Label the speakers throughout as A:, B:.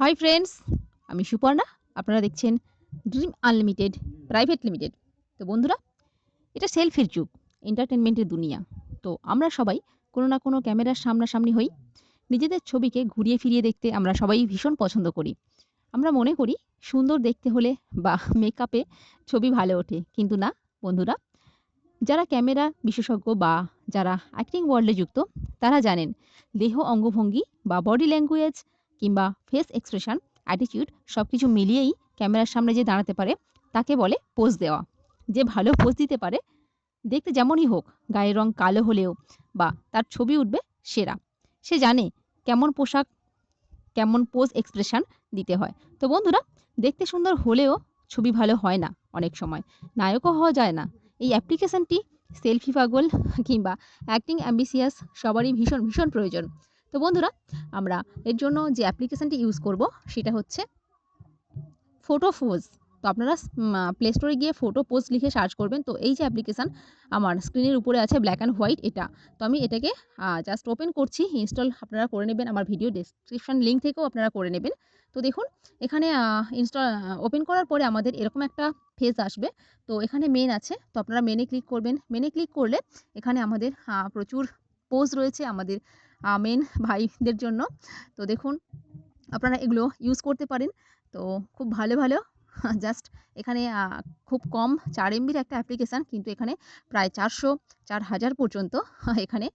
A: Hi friends আমি সুপর্ণা। আপনারা দেখছেন ড্রিম আনলিমিটেড প্রাইভেট লিমিটেড তো বন্ধুরা, এটা সেলফির যুগ এন্টারটেনমেন্টের দুনিয়া। তো আমরা সবাই কোনো না কোনো ক্যামেরার সামনাসামনি হই। নিজেদের ছবিকে ঘুরিয়ে ফিরিয়ে দেখতে আমরা সবাই ভীষণ পছন্দ করি। আমরা মনে করি সুন্দর দেখতে হলে বা মেকআপে ছবি ভালো ওঠে। কিন্তু না, বন্ধুরা, যারা ক্যামেরা বিশেষজ্ঞ বা যারা অ্যাক্টিং ওয়ার্ল্ডে যুক্ত, তারা জানেন, দেহ অঙ্গভঙ্গি বা বডি ল্যাঙ্গুয়েজ কিংবা ফেস এক্সপ্রেশন অ্যাটিটিউড সব কিছু মিলিয়েই ক্যামেরার সামনে যে দাঁড়াতে পারে, তাকে বলে পোজ দেওয়া। যে ভালো পোজ দিতে পারে, দেখতে যেমনই হোক, গায়ের রং কালো হলেও বা তার ছবি উঠবে সেরা। সে জানে কেমন পোশাক, কেমন পোজ এক্সপ্রেশন দিতে হয়। তো বন্ধুরা, দেখতে সুন্দর হলেও ছবি ভালো হয় না অনেক সময়। নায়কও হওয়া যায় না। এই অ্যাপ্লিকেশনটি সেলফি পাগল কিংবা অ্যাক্টিং অ্যাম্বিসিয়াস সবারই ভীষণ ভীষণ প্রয়োজন। তো বন্ধুরা, আমরা এর জন্য যে অ্যাপ্লিকেশানটি ইউজ করব, সেটা হচ্ছে ফটো ফোজ তো আপনারা প্লে স্টোরে গিয়ে ফোটো পোজ লিখে সার্চ করবেন। তো এই যে অ্যাপ্লিকেশান আমার স্ক্রিনের উপরে আছে ব্ল্যাক অ্যান্ড হোয়াইট এটা। তো আমি এটাকে জাস্ট ওপেন করছি ইনস্টল আপনারা করে নেবেন। আমার ভিডিও ডিসক্রিপশান লিঙ্ক থেকেও আপনারা করে নেবেন। তো দেখুন, এখানে ইনস্টল ওপেন করার পরে আমাদের এরকম একটা ফেজ আসবে। তো এখানে মেন আছে, তো আপনারা মেনে ক্লিক করবেন। মেনে ক্লিক করলে এখানে আমাদের প্রচুর পোজ রয়েছে। আমাদের মেন ভাইদের জন্য। তো দেখুন, আপনারা এগুলো ইউজ করতে পারেন। তো খুব ভালো ভালো। জাস্ট এখানে খুব কম চার এমবির একটা অ্যাপ্লিকেশান কিন্তু এখানে প্রায় চারশো, চার হাজার পর্যন্ত এখানে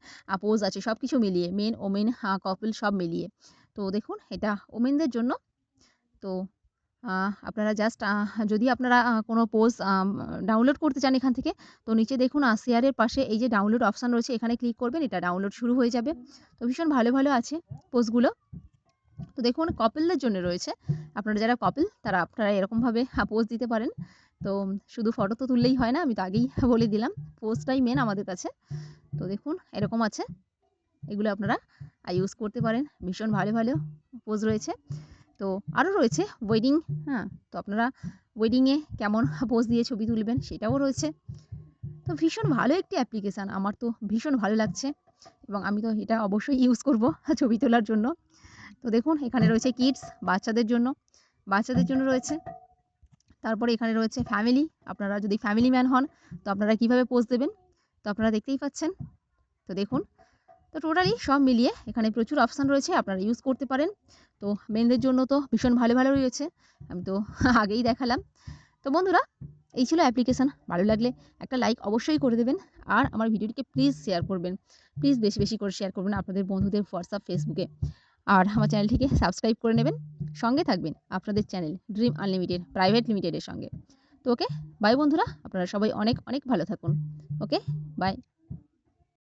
A: পোজ আছে। সব কিছু মিলিয়ে মেন ওমেন কপল সব মিলিয়ে। তো দেখুন, এটা ওমেনদের জন্য। তো আপনারা জাস্ট যদি আপনারা কোনো পোস্ট ডাউনলোড করতে চান এখান থেকে, তো নিচে দেখুন শেয়ারের পাশে এই যে ডাউনলোড অপশান রয়েছে, এখানে ক্লিক করবেন, এটা ডাউনলোড শুরু হয়ে যাবে। তো ভীষণ ভালো ভালো আছে পোস্টগুলো তো দেখুন কপেলদের জন্য রয়েছে। আপনারা যারা কপিল, তারা আপনারা এরকমভাবে পোস্ট দিতে পারেন। তো শুধু ফটো তো তুললেই হয় না, আমি তো আগেই বলে দিলাম পোস্টটাই মেন আমাদের কাছে। তো দেখুন, এরকম আছে। এগুলো আপনারা ইউজ করতে পারেন। ভীষণ ভালো ভালো পোজ রয়েছে। তো আরও রয়েছে ওয়েডিং হ্যাঁ? তো আপনারা ওয়েডিংয়ে কেমন পোজ দিয়ে ছবি তুলবেন সেটাও রয়েছে। তো ভীষণ ভালো একটি অ্যাপ্লিকেশান আমার তো ভীষণ ভালো লাগছে এবং আমি তো এটা অবশ্যই ইউজ করব ছবি তোলার জন্য। তো দেখুন, এখানে রয়েছে কিডস বাচ্চাদের জন্য বাচ্চাদের জন্য রয়েছে। তারপরে এখানে রয়েছে ফ্যামিলি আপনারা যদি ফ্যামিলি ম্যান হন, তো আপনারা কীভাবে পোজ দেবেন? তো আপনারা দেখতেই পাচ্ছেন। তো দেখুন তো টোটালি সব মিলিয়ে এখানে প্রচুর অপশান রয়েছে, আপনারা ইউজ করতে পারেন। তো মেনদের জন্য তো ভীষণ ভালো ভালো রয়েছে। আমি তো আগেই দেখালাম। তো বন্ধুরা, এই ছিল অ্যাপ্লিকেশান ভালো লাগলে একটা লাইক অবশ্যই করে দেবেন আর আমার ভিডিওটিকে প্লিজ শেয়ার করবেন। প্লিজ বেশি বেশি করে শেয়ার করবেন আপনাদের বন্ধুদের হোয়াটসঅ্যাপ ফেসবুকে আর আমার চ্যানেলটিকে সাবস্ক্রাইব করে নেবেন। সঙ্গে থাকবেন আপনাদের চ্যানেল ড্রিম আনলিমিটেড প্রাইভেট লিমিটেডের সঙ্গে। তো ওকে বাই বন্ধুরা। আপনারা সবাই অনেক অনেক ভালো থাকুন। Okay bye